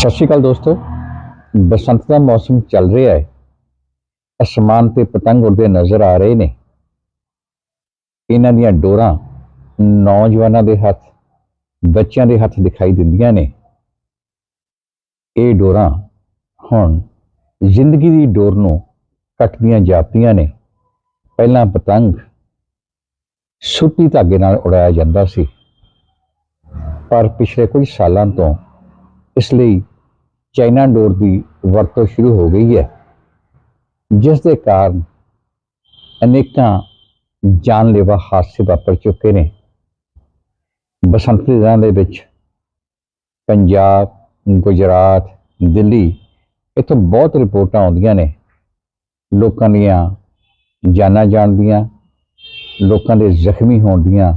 ਸਤਿ ਸ਼੍ਰੀ ਅਕਾਲ ਦੋਸਤੋ। ਬਸੰਤ ਦਾ ਮੌਸਮ ਚੱਲ ਰਿਹਾ ਹੈ। ਅਸਮਾਨ ਤੇ ਪਤੰਗ ਉੜਦੇ ਨਜ਼ਰ ਆ ਰਹੇ ਨੇ। ਇਹਨਾਂ ਦੀਆਂ ਡੋਰਾਂ ਨੌਜਵਾਨਾਂ ਦੇ ਹੱਥ, ਬੱਚਿਆਂ ਦੇ ਹੱਥ ਦਿਖਾਈ ਦਿੰਦੀਆਂ ਨੇ। ਇਹ ਡੋਰਾਂ ਹੁਣ ਜ਼ਿੰਦਗੀ ਦੀ ਡੋਰ ਨੂੰ ਕੱਟਦੀਆਂ ਜਾਪਦੀਆਂ ਨੇ। ਪਹਿਲਾਂ ਪਤੰਗ ਸੂਤੀ ਧਾਗੇ ਨਾਲ ਉਡਾਇਆ ਜਾਂਦਾ ਸੀ। ਪਰ ਪਿਛਲੇ ਕੁਝ ਸਾਲਾਂ ਤੋਂ ਇਸ ਲਈ ਚਾਈਨਾ ਡੋਰ ਦੀ ਵਰਤੋਂ ਸ਼ੁਰੂ ਹੋ ਗਈ ਹੈ, ਜਿਸ ਦੇ ਕਾਰਨ ਅਨੇਕਾਂ ਜਾਨਲੇਵਾ ਹਾਦਸੇ ਵਾਪਰ ਚੁੱਕੇ ਨੇ। ਬਸੰਤ ਦੇ ਦਿਨਾਂ ਦੇ ਵਿੱਚ ਪੰਜਾਬ, ਗੁਜਰਾਤ, ਦਿੱਲੀ ਇੱਥੋਂ ਬਹੁਤ ਰਿਪੋਰਟਾਂ ਆਉਂਦੀਆਂ ਨੇ। ਲੋਕਾਂ ਦੀਆਂ ਜਾਨਾਂ ਜਾਣ ਦੀਆਂ ਲੋਕਾਂ ਦੇ ਜ਼ਖਮੀ ਹੋਣ ਦੀਆਂ,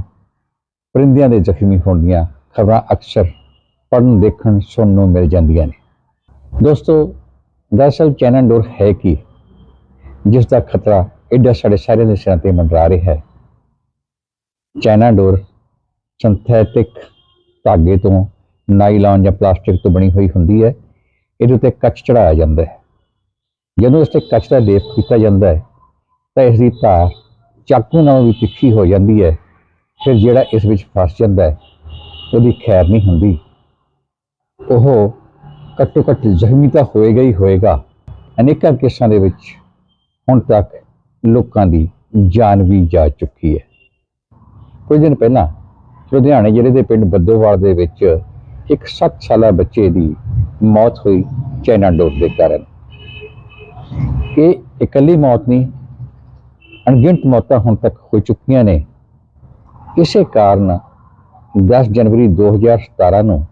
ਪਰਿੰਦਿਆਂ ਦੇ ਜ਼ਖਮੀ ਹੋਣ ਦੀਆਂ ਖਬਰਾਂ ਅਕਸਰ ਪੜਨ ਦੇਖਣ, ਸੁਣਨ ਨੂੰ ਮਿਲ ਜਾਂਦੀਆਂ ਨੇ। ਦੋਸਤੋ, ਦਰਅਸਲ ਚਾਈਨਾ ਡੋਰ ਹੈ ਕੀ? ਜਿਸ ਦਾ ਖਤਰਾ ਐਡਾ ਸਾਡੇ ਸਾਰਿਆਂ ਦੇ ਸਿਰਾਂ ਤੇ ਮੰਡਰਾ ਰਿਹਾ ਹੈ। ਚਾਈਨਾ ਡੋਰ ਸਿੰਥੈਟਿਕ ਧਾਗੇ ਤੋਂ ਨਾਈਲਨ ਜਾਂ ਪਲਾਸਟਿਕ ਤੋਂ ਬਣੀ ਹੋਈ ਹੁੰਦੀ ਹੈ। ਇਹਦੇ ਉੱਤੇ ਕੱਚ ਚੜਾਇਆ ਜਾਂਦਾ ਹੈ। ਜਦੋਂ ਇਸ ਤੇ ਕੱਚ ਦਾ ਲੇਪ ਕੀਤਾ ਜਾਂਦਾ ਹੈ, ਤਾਂ ਇਸ ਦੀ ਧਾਰ ਚਾਕੂ ਨਾਲੋਂ ਵੀ ਤਿੱਖੀ ਹੋ ਜਾਂਦੀ ਹੈ। ਫਿਰ ਜਿਹੜਾ ਇਸ ਵਿੱਚ ਫਸ ਜਾਂਦਾ ਹੈ, ਉਹਦੀ ਖੈਰ ਨਹੀਂ ਹੁੰਦੀ। ਉਹ ਘੱਟੋ ਘੱਟ ਜ਼ਖਮੀ ਤਾਂ ਹੋਏਗਾ ਹੀ ਹੋਏਗਾ। ਅਨੇਕਾਂ ਕੇਸਾਂ ਦੇ ਵਿੱਚ ਹੁਣ ਤੱਕ ਲੋਕਾਂ ਦੀ ਜਾਨ ਵੀ ਜਾ ਚੁੱਕੀ ਹੈ। ਕੁਝ ਦਿਨ ਪਹਿਲਾਂ ਲੁਧਿਆਣੇ ਜ਼ਿਲ੍ਹੇ ਦੇ ਪਿੰਡ ਬੱਦੋਵਾਲ ਦੇ ਵਿੱਚ ਇੱਕ 7 ਸਾਲਾ ਬੱਚੇ ਦੀ ਮੌਤ ਹੋਈ ਚਾਈਨਾ ਡੋਰ ਦੇ ਕਾਰਨ। ਇਹ ਇਕੱਲੀ ਮੌਤ ਨਹੀਂ, ਅਣਗਿਣਤ ਮੌਤਾਂ ਹੁਣ ਤੱਕ ਹੋ ਚੁੱਕੀਆਂ ਨੇ। ਇਸੇ ਕਾਰਨ 10 ਜਨਵਰੀ 2017 ਨੂੰ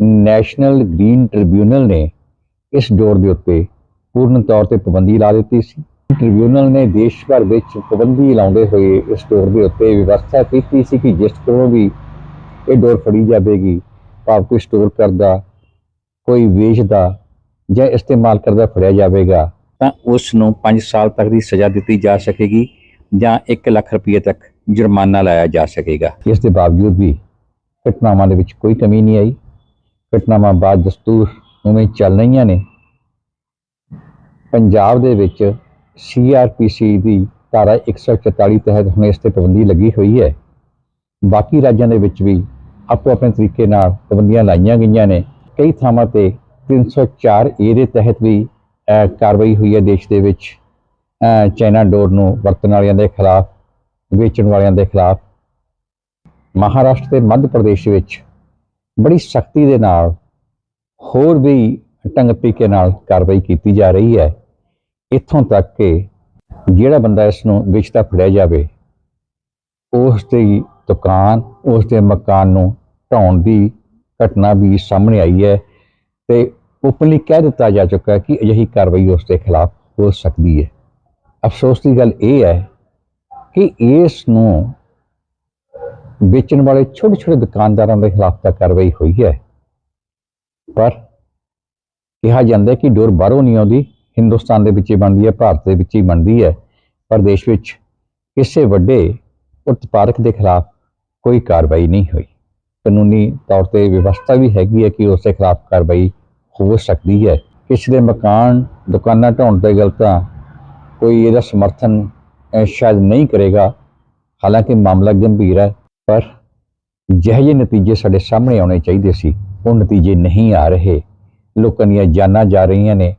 ਨੈਸ਼ਨਲ ਗ੍ਰੀਨ ਟ੍ਰਿਬਿਊਨਲ ਨੇ ਇਸ ਡੋਰ ਦੇ ਉੱਤੇ ਪੂਰਨ ਤੌਰ ਤੇ ਪਾਬੰਦੀ ਲਾ ਦਿੱਤੀ ਸੀ। ਟ੍ਰਿਬਿਊਨਲ ਨੇ ਦੇਸ਼ ਭਰ ਵਿੱਚ ਪਾਬੰਦੀ ਲਾਉਂਦੇ ਹੋਏ ਇਸ ਡੋਰ ਦੇ ਉੱਤੇ ਵਿਵਸਥਾ ਕੀਤੀ ਸੀ ਕਿ ਜਿਸ ਕੋਲੋਂ ਵੀ ਇਹ ਡੋਰ ਫੜੀ ਜਾਵੇਗੀ, ਭਾਵ ਕੋਈ ਸਟੋਰ ਕਰਦਾ, ਕੋਈ ਵੇਚਦਾ ਜਾਂ ਇਸਤੇਮਾਲ ਕਰਦਾ ਫੜਿਆ ਜਾਵੇਗਾ, ਤਾਂ ਉਸ ਨੂੰ 5 ਸਾਲ ਤੱਕ ਦੀ ਸਜ਼ਾ ਦਿੱਤੀ ਜਾ ਸਕੇਗੀ ਜਾਂ 1 ਲੱਖ ਰੁਪਏ ਤੱਕ ਜੁਰਮਾਨਾ ਲਾਇਆ ਜਾ ਸਕੇਗਾ। ਇਸ ਦੇ ਬਾਵਜੂਦ ਵੀ ਘਟਨਾਵਾਂ ਦੇ ਵਿੱਚ ਕੋਈ ਕਮੀ ਨਹੀਂ ਆਈ। ਘਟਨਾਵਾਂ ਬਾਅਦ ਦਸਤੂਰ ਉਵੇਂ ਚੱਲ ਰਹੀਆਂ ਨੇ। ਪੰਜਾਬ ਦੇ ਵਿੱਚ ਸੀਆਰਪੀਸੀ ਦੀ ਧਾਰਾ 144 ਤਹਿਤ ਹੁਣ ਇਸ ਤੇ ਪਾਬੰਦੀ ਲੱਗੀ ਹੋਈ ਹੈ। ਬਾਕੀ ਰਾਜਾਂ ਦੇ ਵਿੱਚ ਵੀ ਆਪੋ ਆਪਣੇ ਤਰੀਕੇ ਨਾਲ ਪਾਬੰਦੀਆਂ ਲਾਈਆਂ ਗਈਆਂ ਨੇ। ਕਈ ਥਾਵਾਂ ਤੇ 304 ਏ ਦੇ ਤਹਿਤ ਵੀ ਕਾਰਵਾਈ ਹੋਈ ਹੈ ਦੇਸ਼ ਦੇ ਵਿੱਚ। ਚਾਈਨਾ ਡੋਰ ਨੂੰ ਵਰਤਣ ਵਾਲਿਆਂ ਦੇ ਖਿਲਾਫ, ਵੇਚਣ ਵਾਲਿਆਂ ਦੇ ਖਿਲਾਫ। ਮਹਾਰਾਸ਼ਟਰ ਤੇ ਮੱਧ ਪ੍ਰਦੇਸ਼ ਵਿੱਚ ਬੜੀ ਸਖਤੀ ਦੇ ਨਾਲ ਹੋਰ ਵੀ ਢੰਗ ਤਰੀਕੇ ਨਾਲ ਕਾਰਵਾਈ ਕੀਤੀ ਜਾ ਰਹੀ ਹੈ। ਇੱਥੋਂ ਤੱਕ ਕਿ ਜਿਹੜਾ ਬੰਦਾ ਇਸ ਨੂੰ ਵੇਚਦਾ ਫੜਿਆ ਜਾਵੇ, ਉਸ ਦੀ ਦੁਕਾਨ, ਉਸ ਦੇ ਮਕਾਨ ਨੂੰ ਢਾਉਣ ਦੀ ਘਟਨਾ ਵੀ ਸਾਹਮਣੇ ਆਈ ਹੈ ਤੇ ਓਪਨਲੀ ਕਹਿ ਦਿੱਤਾ ਜਾ ਚੁੱਕਾ ਕਿ ਅਜਿਹੀ ਕਾਰਵਾਈ ਉਸ ਦੇ ਖਿਲਾਫ ਹੋ ਸਕਦੀ ਹੈ। ਅਫਸੋਸ ਦੀ ਗੱਲ ਇਹ ਹੈ ਕਿ ਇਸ ਨੂੰ ਵੇਚਣ ਵਾਲੇ ਛੋਟੇ ਛੋਟੇ ਦੁਕਾਨਦਾਰਾਂ ਦੇ ਖਿਲਾਫ ਤਾਂ ਕਾਰਵਾਈ ਹੋਈ ਹੈ। ਪਰ ਕਿਹਾ ਜਾਂਦਾ ਕਿ ਡੋਰ ਬਾਹਰੋਂ ਨਹੀਂ ਆਉਂਦੀ, ਹਿੰਦੁਸਤਾਨ ਦੇ ਵਿੱਚ ਹੀ ਬਣਦੀ ਹੈ, ਭਾਰਤ ਦੇ ਵਿੱਚ ਹੀ ਬਣਦੀ ਹੈ। ਪਰ ਦੇਸ਼ ਵਿੱਚ ਕਿਸੇ ਵੱਡੇ ਉਤਪਾਦਕ ਦੇ ਖਿਲਾਫ ਕੋਈ ਕਾਰਵਾਈ ਨਹੀਂ ਹੋਈ। ਕਾਨੂੰਨੀ ਤੌਰ ਤੇ ਵਿਵਸਥਾ ਵੀ ਹੈਗੀ ਹੈ ਕਿ ਉਸ ਦੇ ਖਿਲਾਫ ਕਾਰਵਾਈ ਹੋ ਸਕਦੀ ਹੈ। ਕਿਸੇ ਦੇ ਮਕਾਨ, ਦੁਕਾਨਾਂ ਢਾਉਣ ਤੇ ਗਲਤਾਂ ਕੋਈ ਇਹਦਾ ਸਮਰਥਨ ਸ਼ਾਇਦ ਨਹੀਂ ਕਰੇਗਾ। ਹਾਲਾਂਕਿ ਮਾਮਲਾ ਗੰਭੀਰ ਹੈ। ਪਰ ਜਿਹੇ ਜਿਹੇ ਨਤੀਜੇ ਸਾਡੇ ਸਾਹਮਣੇ ਆਉਣੇ ਚਾਹੀਦੇ ਸੀ, ਉਹ ਨਤੀਜੇ ਨਹੀਂ ਆ ਰਹੇ। ਲੋਕਾਂ ਦੀਆਂ ਜਾਨਾਂ ਜਾ ਰਹੀਆਂ ਨੇ,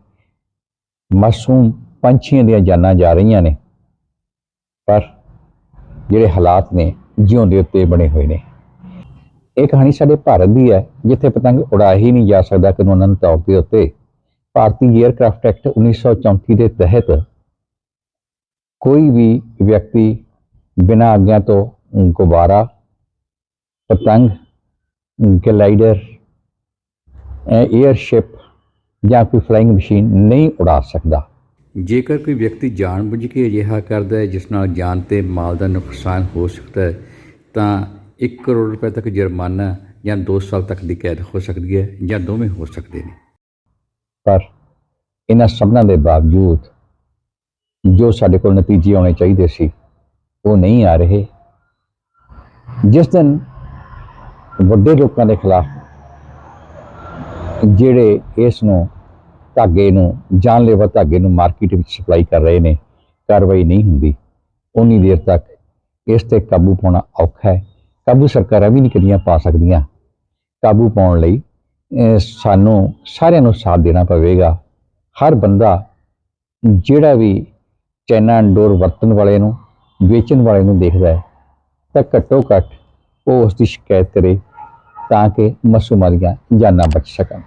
ਮਾਸੂਮ ਪੰਛੀਆਂ ਦੀਆਂ ਜਾਨਾਂ ਜਾ ਰਹੀਆਂ ਨੇ, ਪਰ ਜਿਹੜੇ ਹਾਲਾਤ ਨੇ, ਜਿਉਂਦੇ ਉੱਤੇ ਬਣੇ ਹੋਏ ਨੇ। ਇਹ ਕਹਾਣੀ ਸਾਡੇ ਭਾਰਤ ਦੀ ਹੈ, ਜਿੱਥੇ ਪਤੰਗ ਉਡਾਇਆ ਹੀ ਨਹੀਂ ਜਾ ਸਕਦਾ ਕਾਨੂੰਨ ਤੌਰ ਦੇ ਉੱਤੇ। ਭਾਰਤੀ 에ਅਰਕ੍ਰਾਫਟ ਐਕਟ 1934 ਦੇ ਤਹਿਤ ਕੋਈ ਵੀ ਵਿਅਕਤੀ ਬਿਨਾਂ ਆਗਿਆ ਤੋਂ ਗੁਬਾਰਾ ਪਤੰਗ ਗਲਾਈਡਰ 에ਅਰਸ਼ਿਪ ਜਾਂ ਕੋਈ ਫਲਾਈਂਗ ਮਸ਼ੀਨ ਨਹੀਂ ਉਡਾ ਸਕਦਾ। ਜੇਕਰ ਕੋਈ ਵਿਅਕਤੀ ਜਾਣਬੁੱਝ ਕੇ ਅਜਿਹਾ ਕਰਦਾ ਹੈ ਜਿਸ ਨਾਲ ਜਾਨ ਤੇ ਮਾਲ ਦਾ ਨੁਕਸਾਨ ਹੋ ਸਕਦਾ ਹੈ ਤਾਂ 1 ਕਰੋੜ ਰੁਪਏ ਤੱਕ ਜੁਰਮਾਨਾ ਜਾਂ 2 ਸਾਲ ਤੱਕ ਦੀ ਕੈਦ ਹੋ ਸਕਦੀ ਹੈ ਜਾਂ ਦੋਵੇਂ ਹੋ ਸਕਦੇ ਨੇ। ਪਰ ਇਹਨਾਂ ਸਭਨਾਂ ਦੇ ਬਾਵਜੂਦ ਜੋ ਸਾਡੇ ਕੋਲ ਨਤੀਜੇ ਆਉਣੇ ਚਾਹੀਦੇ ਸੀ ਉਹ ਨਹੀਂ ਆ ਰਹੇ। ਜਿਸ ਦਿਨ ਵੱਡੇ ਲੋਕਾਂ ਦੇ ਖਿਲਾਫ ਜਿਹੜੇ ਇਸ ਨੂੰ ਧਾਗੇ ਨੂੰ, ਜਾਨਲੇਵਾ ਧਾਗੇ ਨੂੰ ਮਾਰਕੀਟ ਵਿੱਚ ਸਪਲਾਈ ਕਰ ਰਹੇ ਨੇ, ਕਾਰਵਾਈ ਨਹੀਂ ਹੁੰਦੀ। ਉਨੀ ਦੇਰ ਤੱਕ ਇਸ ਤੇ ਕਾਬੂ ਪਾਉਣਾ ਔਖਾ ਹੈ। ਕਾਬੂ ਸਰਕਾਰਾਂ ਵੀ ਨਹੀਂ ਕਰੀਆਂ ਪਾ ਸਕਦੀਆਂ। ਕਾਬੂ ਪਾਉਣ ਲਈ ਸਾਨੂੰ ਸਾਰਿਆਂ ਨੂੰ ਸਾਥ ਦੇਣਾ ਪਵੇਗਾ। ਹਰ ਬੰਦਾ ਜਿਹੜਾ ਵੀ ਚੈਨਾ ਇੰਡੋਰ ਵਰਤਣ ਵਾਲੇ ਨੂੰ, ਵੇਚਣ ਵਾਲੇ ਨੂੰ ਦੇਖਦਾ ਹੈ, ਤਾਂ ਘੱਟੋ ਘੱਟ ਉਹ ਉਸ ਦੀ ਸ਼ਿਕਾਇਤ ਕਰੇ ਤਾਂ ਕਿ ਮਾਸੂਮਾਂ ਦੀਆਂ ਜਾਨਾਂ ਬਚ ਸਕਣ।